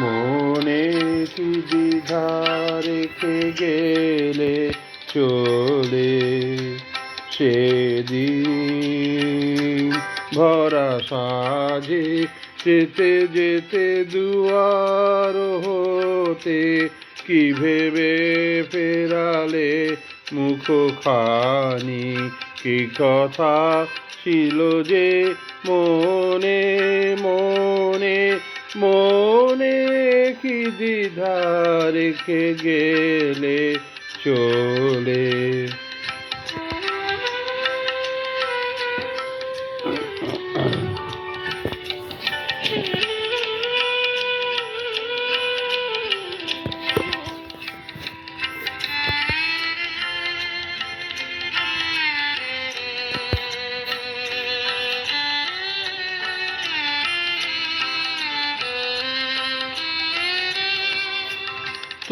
মনে কি দ্বিধা গেলে চলে সেদিন ভরা সাজে যেতে যেতে দুয়ার হতে কি ভেবে ফেরালে মুখ খানি কি কথা ছিল যে মনে মনে মনে কি দ্বিধা রেখে গেলে চলে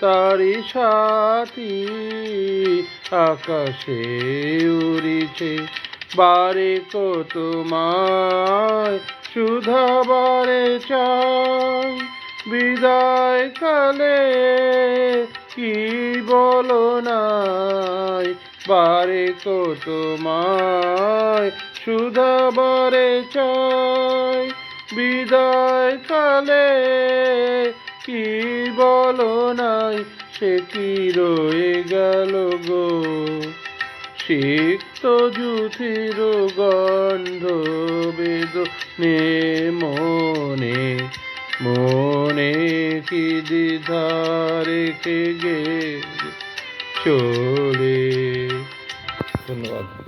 তারি সাথী, আকাশে উড়িছে, বারে কত মায়, সুধা বারে চাই বিদায় কালে কি বলো নাই, বারে কত মায়, সুধা বারে চাই বিদায় কালে কি বলো নাই? সে কি রয়ে গেল গো? সিক্ত জুথির গন্ধ বেদ নে মনে। মনে কি দ্বিধা রেখে গে চলে? ধন্যবাদ।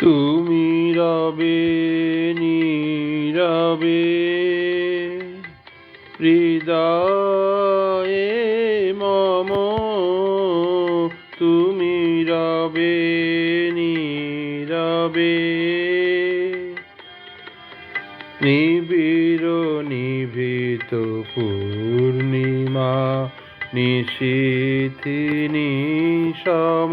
তুমি রবে নীরবে হৃদয়ে মম তুমি রবে নীরবে। নিবিড় নিভৃত পূর্ণিমা নিশীথিনী সম।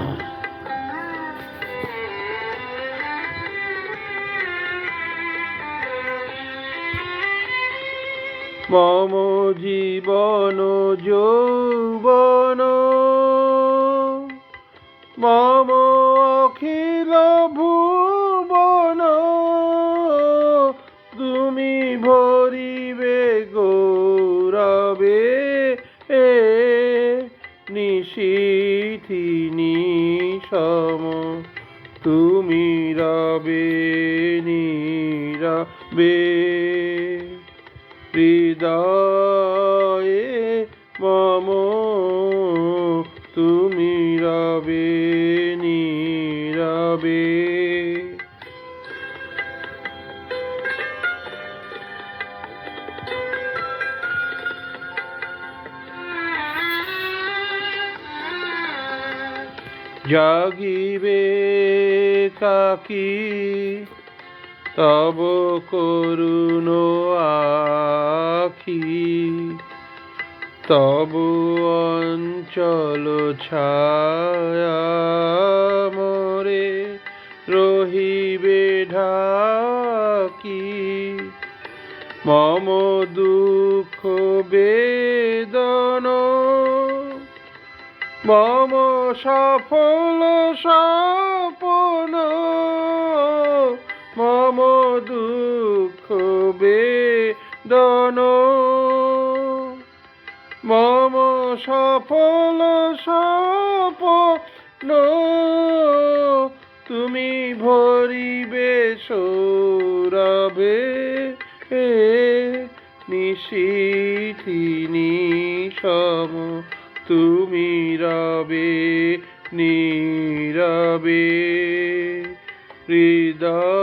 মম জীবন যৌবন, মম অখিল ভুবন, তুমি ভরিবে গৌরবে এ নিশীথিনী সম তুমি রবে নীরবে। হৃদয়ে মম তুমি রবে নীরবে। জাগিবে কাকি তব করুণ আখি তব অঞ্চল ছায়া মরে রহিবে ঢাকি। মম দুঃখ বেদন, মম সফল সপন মম দুঃখ বেদন। মম সফল সপন তুমি ভরিবে সৌরভে। নিশিথিনী সম তুমি রবে নীরবে। হৃদয়ে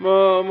মম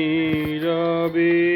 নীরবে